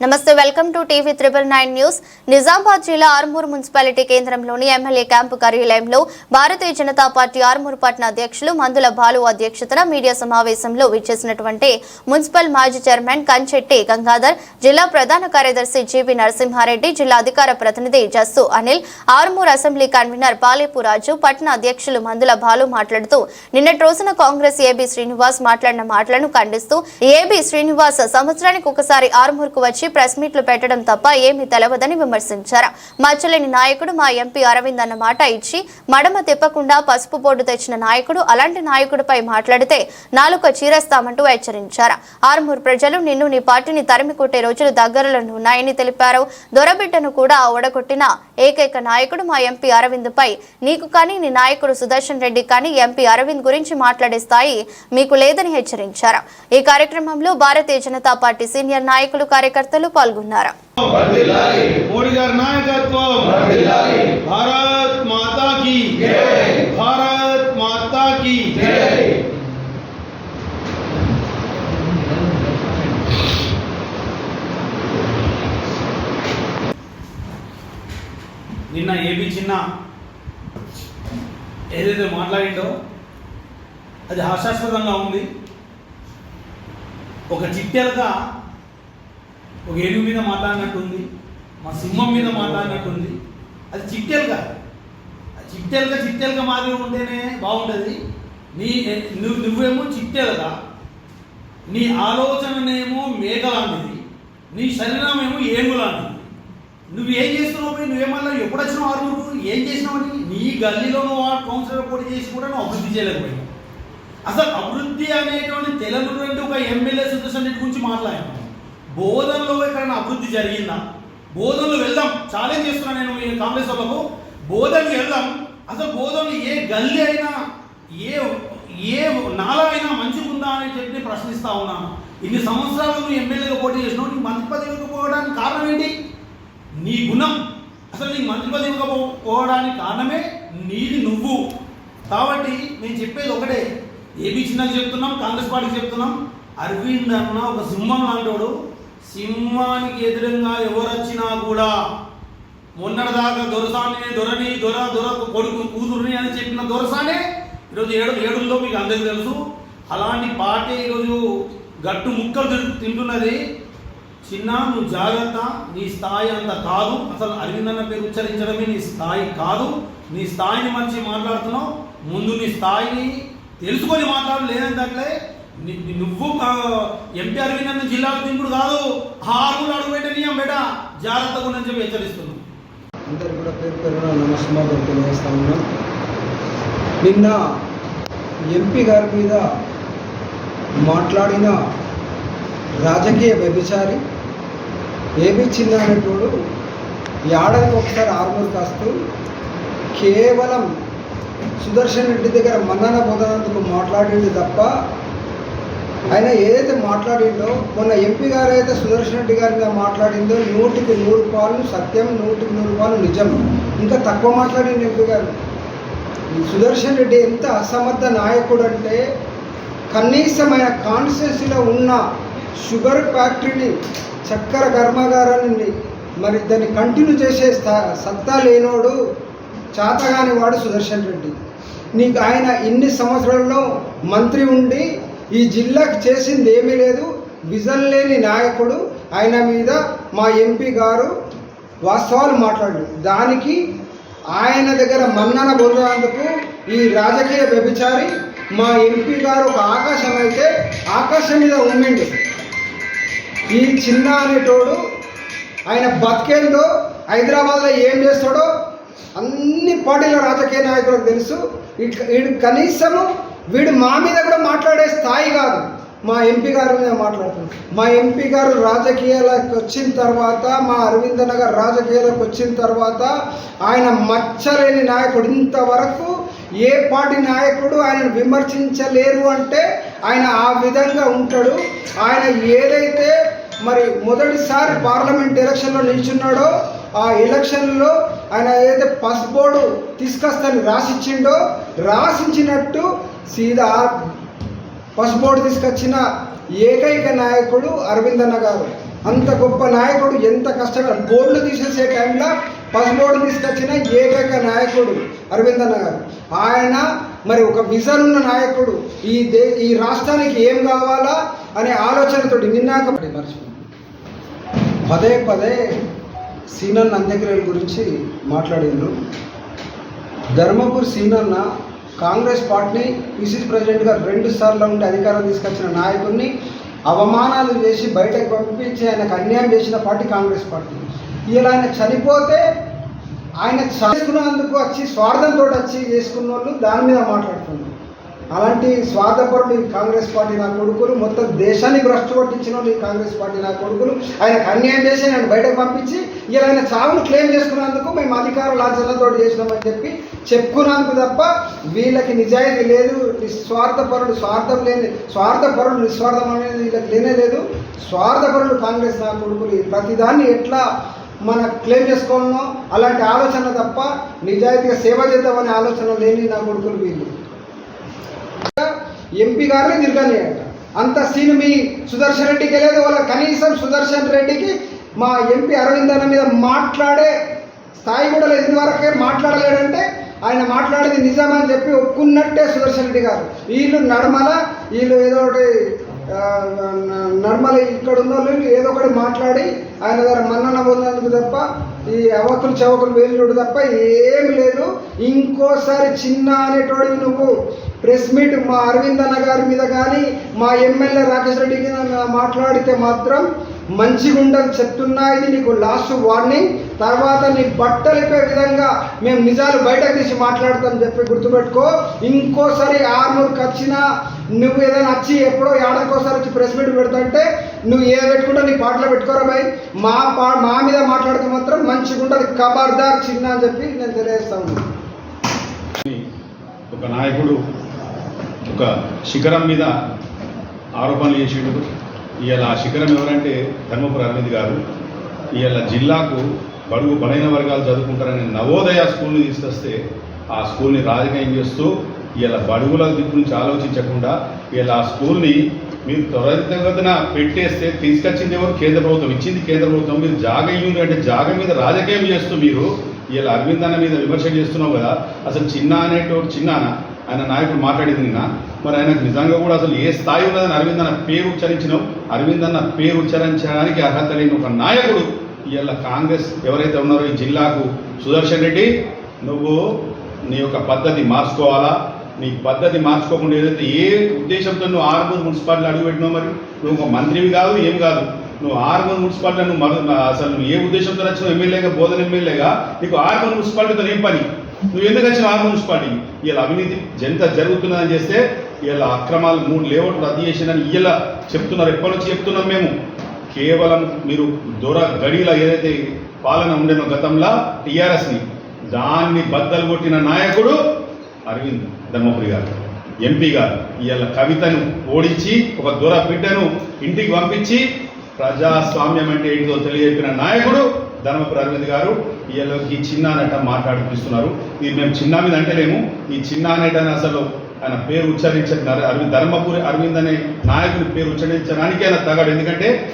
నమస్తే welcome to TV triple nine news. Nizamabad జిల్లా Armoor municipality కేంద్రంలోని ఎమ్మెల్యే క్యాంపు కార్యాలయంలో భారతీయ జనతా పార్టీ ఆర్మూర్ పట్న అధ్యక్షులు మందుల బాలు అధ్యక్షతన మీడియా సమావేశంలో విచ్చేసినటువంటి మున్సిపల్ మాజీ చైర్మన్ కంచెట్టి గంగాధర్ జిల్లా ప్రధాన కార్యదర్శి జీవి నరసింహారెడ్డి జిల్లా అధికార ప్రతినిధి జస్సు అనిల్ ఆర్మూర్ అసెంబ్లీ కన్వీనర్ పాలేపు రాజు పట్టణ అధ్యక్షులు మందుల బాలు మాట్లాడుతూ నిన్నటి రోజున కాంగ్రెస్ ఏబీ శ్రీనివాస్ మాట్లాడిన మాటలను ఖండిస్తూ ఏబీ శ్రీనివాస్ సంవత్సరానికి ఒకసారి ఆర్మూర్కు వచ్చి ప్రెస్ మీట్లు పెట్టడం తప్ప ఏమీ తెలవదని విమర్శించారు. మచ్చలేని నాయకుడు మా ఎంపీ అరవింద్ అన్న మాట ఇచ్చి మడమ తిప్పకుండా పసుపు బోర్డు తెచ్చిన నాయకుడు అలాంటి నాయకుడిపై మాట్లాడితే నాలుక చీరేస్తామంటూ హెచ్చరించారు. ఆర్మూర్ ప్రజలు నిన్ను నీ పార్టీని తరిమి కొట్టే రోజులు దగ్గరలో ఉన్నాయని తెలిపారు. దొరబిడ్డను కూడా ఓడగొట్టిన ఏకైక నాయకుడు మా ఎంపీ అరవింద్ పై నీకు కానీ నీ నాయకుడు సుదర్శన్ రెడ్డి కానీ ఎంపీ అరవింద్ గురించి మాట్లాడే స్థాయి మీకు లేదని హెచ్చరించారు. ఈ కార్యక్రమంలో భారతీయ జనతా పార్టీ సీనియర్ నాయకులు కార్యకర్తలు పాల్గొన్నారు. మోడీ గారి నాయకత్వం. భారత్ మాతా భారత్ మాతా నిన్న ఏబి చిన్న ఏదైతే మాట్లాడిండో అది హాస్యాస్పదంగా ఉంది. ఒక చిట్టెలుగా ఒక ఏనుగు మీద మాట్లాడినట్టుంది మా సింహం మీద మాట్లాడినట్టుంది. అది చిట్టెలుగా ఆ చిట్టెలుగా చిట్టెలుగా మాదిరి ఉంటేనే బాగుంటుంది నీ నువ్వు నువ్వేమో చిట్టెలుగా నీ ఆలోచననేమో మేఘ లాంటిది. నీ శరీరం ఏమో ఏములాంటిది నువ్వు ఏం చేస్తున్నావు నువ్వేమన్నా ఎప్పుడు వచ్చినావు ఆరుగురు ఏం చేసినావని నీ గల్లీలో నువ్వు ఆ కౌన్సిలర్ పోటీ చేసి కూడా నువ్వు అభివృద్ధి చేయలేకపోయావు అసలు అభివృద్ధి అనేటువంటి తెలియనటువంటి ఒక ఎమ్మెల్యే సుదర్శన్ రెడ్డి గురించి మాట్లాడాను. బోధనలో ఎక్కడైనా అభివృద్ధి జరిగిందా? బోధనలు వెళ్దాం. ఛాలెంజ్ చేస్తున్నాను నేను ఈ కాంగ్రెస్ వాళ్ళకు బోధనకి వెళ్దాం. అసలు బోధనలు ఏ గల్లీ అయినా ఏ ఏ నాలా అయినా మంచిగా ఉందా అని చెప్పి ప్రశ్నిస్తా ఉన్నాను. ఇన్ని సంవత్సరాలు నువ్వు ఎమ్మెల్యేగా పోటీ చేసినావు నీ మంత్రి పదవి ఇవ్వకపోవడానికి కారణం ఏంటి? నీ గుణం. అసలు నీ మంత్రి పదవి ఇవ్వకపోవడానికి కారణమే నీది నువ్వు. కాబట్టి నేను చెప్పేది ఒకటే. ఏబీ చిన్నకి చెప్తున్నాం కాంగ్రెస్ పార్టీకి చెప్తున్నాం. అరవింద్ అన్న ఒక సింహం లాంటోడు సింహానికి ఎదురుగా ఎవరు వచ్చినా కూడా మొన్నటిదాకా దొరసాని దొరని దొర దొర కొడుకు కూతురుని అని చెప్పిన దొరసానే ఈరోజు ఏడు ఏడుల్లో మీకు అందరికీ తెలుసు. అలాంటి పార్టీ ఈరోజు గట్టు ముక్కలు తింటున్నది. చిన్న నువ్వు జాగ్రత్త నీ స్థాయి అంత కాదు. అసలు అరవిందన్న పేరు ఉచ్చరించడమే నీ స్థాయి కాదు. నీ స్థాయిని మంచి మాట్లాడుతున్నావు. ముందు నీ స్థాయిని తెలుసుకొని మాట్లాడు లేదంటే నువ్వు ఎంపీ అరవింద్ అన్న జిల్లాలో దింపుడు కాదు. ఆరుగురు అడుగు పెట్టే నియం బేట. జాగ్రత్తగా ఉండని చెప్పి హెచ్చరిస్తున్నాం. అందరు కూడా పేరు పేరున నమస్కారం తెలియజేస్తా ఉన్నాం. నిన్న ఎంపీ గారి మీద మాట్లాడిన రాజకీయ వ్యభిచారి ఏమీ చిన్న అనేటోడు ఏడాదికి ఒకసారి ఆర్మూర్ కాస్తూ కేవలం సుదర్శన్ రెడ్డి దగ్గర మన్నన పొందనందుకు మాట్లాడింది తప్ప ఆయన ఏదైతే మాట్లాడిందో మొన్న ఎంపీ గారు అయితే సుదర్శన్ రెడ్డి గారి మీద మాట్లాడిందో నూటికి నూరు పాలు సత్యం నూటికి నూరు పాలు నిజం. ఇంకా తక్కువ మాట్లాడింది ఎంపీ గారు. సుదర్శన్ రెడ్డి ఎంత అసమర్థ నాయకుడు అంటే కనీసం ఆయన కాన్స్టిట్యున్సీలో ఉన్న షుగర్ ఫ్యాక్టరీని చక్కెర కర్మాగారాన్ని మరి దాన్ని కంటిన్యూ చేసే సత్తా లేనోడు చాతగాని వాడు సుదర్శన్ రెడ్డి. నీకు ఆయన ఇన్ని సంవత్సరాల్లో మంత్రి ఉండి ఈ జిల్లాకు చేసింది ఏమీ లేదు. విజన్ లేని నాయకుడు ఆయన మీద మా ఎంపీ గారు వాస్తవాలు మాట్లాడు దానికి ఆయన దగ్గర మన్నన పొందేందుకు ఈ రాజకీయ వ్యభిచారి మా ఎంపీ గారు ఒక ఆకాశం అయితే ఆకాశం మీద ఉమ్మిండు. ఈ చిన్న అనేటోడు ఆయన బతికేందో హైదరాబాద్లో ఏం చేస్తాడో అన్ని పార్టీల రాజకీయ నాయకులకు తెలుసు. వీడు కనీసము వీడు మా మీద కూడా మాట్లాడే స్థాయి కాదు. మా ఎంపీ గారి మీద మాట్లాడుతున్నాం మా ఎంపీ గారు రాజకీయాలకు వచ్చిన తర్వాత మా అరవింద నగర్ రాజకీయాలకు వచ్చిన తర్వాత ఆయన మచ్చలేని నాయకుడు. ఇంతవరకు ఏ పార్టీ నాయకుడు ఆయనను విమర్శించలేరు అంటే ఆయన ఆ విధంగా ఉంటాడు. ఆయన ఏదైతే మరి మొదటిసారి పార్లమెంట్ ఎలక్షన్లో నిల్చున్నాడో ఆ ఎలక్షన్లో ఆయన ఏదైతే పస్ బోర్డు తీసుకొస్తాను రాసిచ్చిండో రాసిచ్చినట్టు సీదా పసుపోటు తీసుకొచ్చిన ఏకైక నాయకుడు అరవింద్ అన్న గారు. అంత గొప్ప నాయకుడు ఎంత కష్టంగా బోర్డులు తీసేసే టైంలో పసుపోటు తీసుకొచ్చిన ఏకైక నాయకుడు అరవింద్ అన్న గారు. ఆయన మరి ఒక విజన్ ఉన్న నాయకుడు. ఈ దే ఈ రాష్ట్రానికి ఏం కావాలా అనే ఆలోచనతోటి నిన్నాక మర్చిపోయింది పదే పదే సీనన్న అంత్యక్రియల గురించి మాట్లాడిండు. ధర్మపూర్ సీనన్న కాంగ్రెస్ పార్టీ పిసిసి ప్రెసిడెంట్గా రెండు సార్లు ఉండి అధికారం తీసుకొచ్చిన నాయకుడిని అవమానాలు చేసి బయటకు పంపించి ఆయనకు అన్యాయం చేసిన పార్టీ కాంగ్రెస్ పార్టీ. ఇలా ఆయన చనిపోతే ఆయన చేసుకున్నందుకు వచ్చి స్వార్థంతో వచ్చి చేసుకున్న వాళ్ళు దాని మీద మాట్లాడుతున్నారు. అలాంటి స్వార్థపరుడు ఈ కాంగ్రెస్ పార్టీ నా కొడుకులు మొత్తం దేశాన్ని భ్రష్టు పట్టించిన ఈ కాంగ్రెస్ పార్టీ నా కొడుకులు. ఆయనకు అన్యాయం చేసి ఆయన బయటకు పంపించి ఇలా ఆయన చావును క్లెయిమ్ చేసుకున్నందుకు మేము అధికార లాంఛనతో చేసినామని చెప్పి చెప్పుకున్నందుకు తప్ప వీళ్ళకి నిజాయితీ లేదు నిస్వార్థపరుడు స్వార్థం లేని స్వార్థపరుడు నిస్వార్థం అనేది వీళ్ళకి లేనే లేదు. స్వార్థపరులు కాంగ్రెస్ నా కొడుకులు ప్రతిదాన్ని ఎట్లా మన క్లెయిమ్ చేసుకోవాలనో అలాంటి ఆలోచన తప్ప నిజాయితీగా సేవ చేద్దామనే ఆలోచన లేని నా కొడుకులు వీళ్ళు. ఎంపీ గారిని తిరగలేట అంత సీన్ మీ సుదర్శన్ రెడ్డికి వెళ్ళేది వాళ్ళ కనీసం సుదర్శన్ రెడ్డికి మా ఎంపీ అరవింద్ అన్న మీద మాట్లాడే స్థాయి కూడా లేదు. ఇంతవరకే మాట్లాడలేడంటే ఆయన మాట్లాడేది నిజమని చెప్పి ఒప్పుకున్నట్టే సుదర్శన్ రెడ్డి గారు. వీళ్ళు నడమల వీళ్ళు ఏదో ఒకటి నడమల నర్మల ఇక్కడ ఉన్న వాళ్ళు ఏదో ఒకటి మాట్లాడి ఆయన దగ్గర మన్నన పొందేందుకు తప్ప ఈ అవతలు చవకలు వేలుడు తప్ప ఏం లేదు. ఇంకోసారి చిన్న అనేటోడివి నువ్వు. ప్రెస్ మీట్ మా అరవింద్ అన్న గారి మీద కానీ మా ఎమ్మెల్యే రాకేష్ రెడ్డి మీద మాట్లాడితే మాత్రం మంచిగా ఉండదు చెప్తున్నా ఇది నీకు లాస్ట్ వార్నింగ్ తర్వాత నీ బట్టలిపే విధంగా మేము నిజాలు బయటకు తీసి మాట్లాడతాం చెప్పి గుర్తుపెట్టుకో. ఇంకోసారి ఆర్మూర్కి వచ్చినా నువ్వు ఏదైనా వచ్చి ఎప్పుడో ఏడాదికోసారి వచ్చి ప్రెస్ మీట్ పెడతాంటే నువ్వు ఏ పెట్టుకుంటా నీ పాటలో పెట్టుకోరా భయ్ మా పా మా మీద మాట్లాడితే మాత్రం మంచిగా ఉంటుంది. కబర్దార్ చిన్న అని చెప్పి నేను తెలియజేస్తాను. ఒక నాయకుడు ఒక శిఖరం మీద ఆరోపణలు చేసేటప్పుడు ఇవాళ ఆ శిఖరం ఎవరంటే ధర్మపుర అరవింద్ గారు. ఇవాళ జిల్లాకు బడుగు బలైన వర్గాలు చదువుకుంటారని నవోదయ స్కూల్ని తీసుకొస్తే ఆ స్కూల్ని రాజకీయం చేస్తూ ఇలా బడుగుల గురించి నుంచి ఆలోచించకుండా ఇలా ఆ స్కూల్ని మీరు త్వరితగతిన పెట్టేస్తే తీసుకొచ్చింది ఎవరు? కేంద్ర ప్రభుత్వం. ఇచ్చింది కేంద్ర ప్రభుత్వం. మీరు జాగ ఇవ్వండి అంటే జాగ మీద రాజకీయం చేస్తూ మీరు ఇలా అరవింద్ అన్న మీద విమర్శ చేస్తున్నావు కదా? అసలు చిన్న ఒక చిన్నాన ఆయన నాయకుడు మాట్లాడింది నిన్న. మరి ఆయనకు నిజంగా కూడా అసలు ఏ స్థాయి ఉన్నదని అరవింద్ అన్న పేరు ఉచ్చరించినావు? అరవింద్ అన్న పేరు ఉచ్చరించడానికి అర్హత లేని ఒక నాయకుడు ఇవాళ కాంగ్రెస్ ఎవరైతే ఉన్నారో ఈ జిల్లాకు సుదర్శన్ రెడ్డి. నువ్వు నీ యొక్క పద్ధతి మార్చుకోవాలా? నీ పద్ధతి మార్చుకోకుండా ఏదైతే ఏ ఉద్దేశంతో నువ్వు ఆరుమూరు మున్సిపాలిటీ అడుగుపెట్టినావు మరి? నువ్వు ఒక మంత్రివి కాదు ఏం కాదు. నువ్వు ఆరుమూరు మున్సిపాలిటీ నువ్వు మరు అసలు నువ్వు ఏ ఉద్దేశంతో వచ్చినావు ఎమ్మెల్యేగా బోధన ఎమ్మెల్యేగా నీకు ఆరుమూరు మున్సిపాలిటీతో ఏం పని? నువ్వు ఎందుకు వచ్చిన ఆరుమూరు మున్సిపాలిటీ? ఇలా అవినీతి జంత జరుగుతున్నదని చేస్తే ఇలా అక్రమాలు మూడు లేఅవుట్ రద్దు చేసినని ఇలా చెప్తున్నారు. ఎప్పటి నుంచి చెప్తున్నాం మేము? కేవలం మీరు దొర గడిలో ఏదైతే పాలన ఉండేనో గతంలో టీఆర్ఎస్ని దాన్ని బద్దలు కొట్టిన నాయకుడు అరవింద్ ధర్మపురి గారు. ఎంపీ గారు. ఇవాళ కవితను ఓడించి ఒక దొర బిడ్డను ఇంటికి పంపించి ప్రజాస్వామ్యం అంటే ఏంటో తెలియజెప్పిన నాయకుడు ధర్మపురి అరవింద్ గారు ఇవాళ ఈ చిన్న అనేట మాట్లాడిపిస్తున్నారు. ఇది మేము చిన్న మీద అంటలేము. ఈ చిన్న అనేటని అసలు ఆయన పేరు ఉచ్చరించారు అరవింద్ ధర్మపురి అరవింద్ అనే నాయకుని పేరు ఉచ్చరించడానికి ఆయన తగాడు. ఎందుకంటే